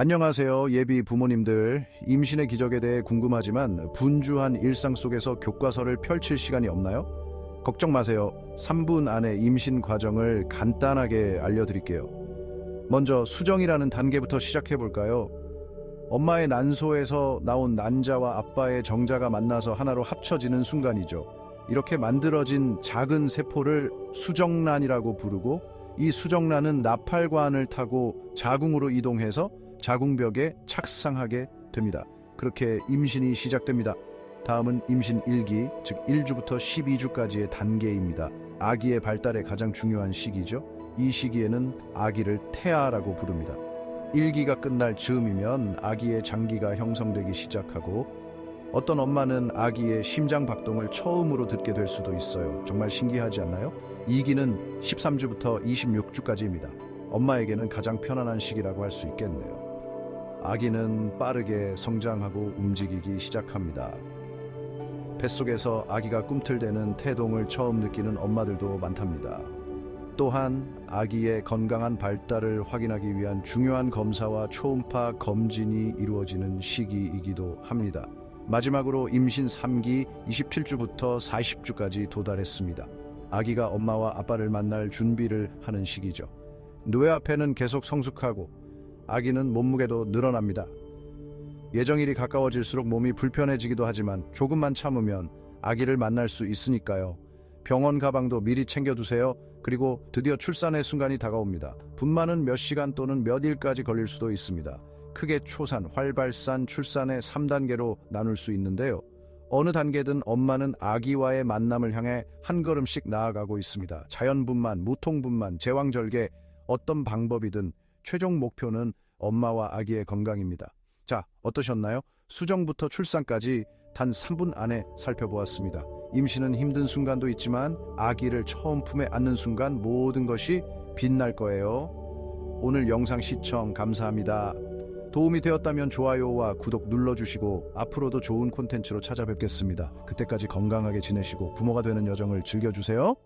안녕하세요. 예비 부모님들. 임신의 기적에 대해 궁금하지만 분주한 일상 속에서 교과서를 펼칠 시간이 없나요? 걱정 마세요. 3분 안에 임신 과정을 간단하게 알려드릴게요. 먼저 수정이라는 단계부터 시작해 볼까요? 엄마의 난소에서 나온 난자와 아빠의 정자가 만나서 하나로 합쳐지는 순간이죠. 이렇게 만들어진 작은 세포를 수정란이라고 부르고 이 수정란은 나팔관을 타고 자궁으로 이동해서 자궁벽에 착상하게 됩니다. 그렇게 임신이 시작됩니다. 다음은 임신 1기, 즉 1주부터 12주까지의 단계입니다. 아기의 발달에 가장 중요한 시기죠. 이 시기에는 아기를 태아라고 부릅니다. 1기가 끝날 즈음이면 아기의 장기가 형성되기 시작하고 어떤 엄마는 아기의 심장 박동을 처음으로 듣게 될 수도 있어요. 정말 신기하지 않나요? 2기는 13주부터 26주까지입니다. 엄마에게는 가장 편안한 시기라고 할 수 있겠네요. 아기는 빠르게 성장하고 움직이기 시작합니다. 뱃속에서 아기가 꿈틀대는 태동을 처음 느끼는 엄마들도 많답니다. 또한 아기의 건강한 발달을 확인하기 위한 중요한 검사와 초음파 검진이 이루어지는 시기이기도 합니다. 마지막으로 임신 3기 27주부터 40주까지 도달했습니다. 아기가 엄마와 아빠를 만날 준비를 하는 시기죠. 뇌 앞에는 계속 성숙하고 아기는 몸무게도 늘어납니다. 예정일이 가까워질수록 몸이 불편해지기도 하지만 조금만 참으면 아기를 만날 수 있으니까요. 병원 가방도 미리 챙겨두세요. 그리고 드디어 출산의 순간이 다가옵니다. 분만은 몇 시간 또는 몇 일까지 걸릴 수도 있습니다. 크게 초산, 활발산, 출산의 3단계로 나눌 수 있는데요. 어느 단계든 엄마는 아기와의 만남을 향해 한 걸음씩 나아가고 있습니다. 자연분만, 무통분만, 제왕절개, 어떤 방법이든 최종 목표는 엄마와 아기의 건강입니다. 자, 어떠셨나요? 수정부터 출산까지 단 3분 안에 살펴보았습니다. 임신은 힘든 순간도 있지만 아기를 처음 품에 안는 순간 모든 것이 빛날 거예요. 오늘 영상 시청 감사합니다. 도움이 되었다면 좋아요와 구독 눌러주시고 앞으로도 좋은 콘텐츠로 찾아뵙겠습니다. 그때까지 건강하게 지내시고 부모가 되는 여정을 즐겨주세요.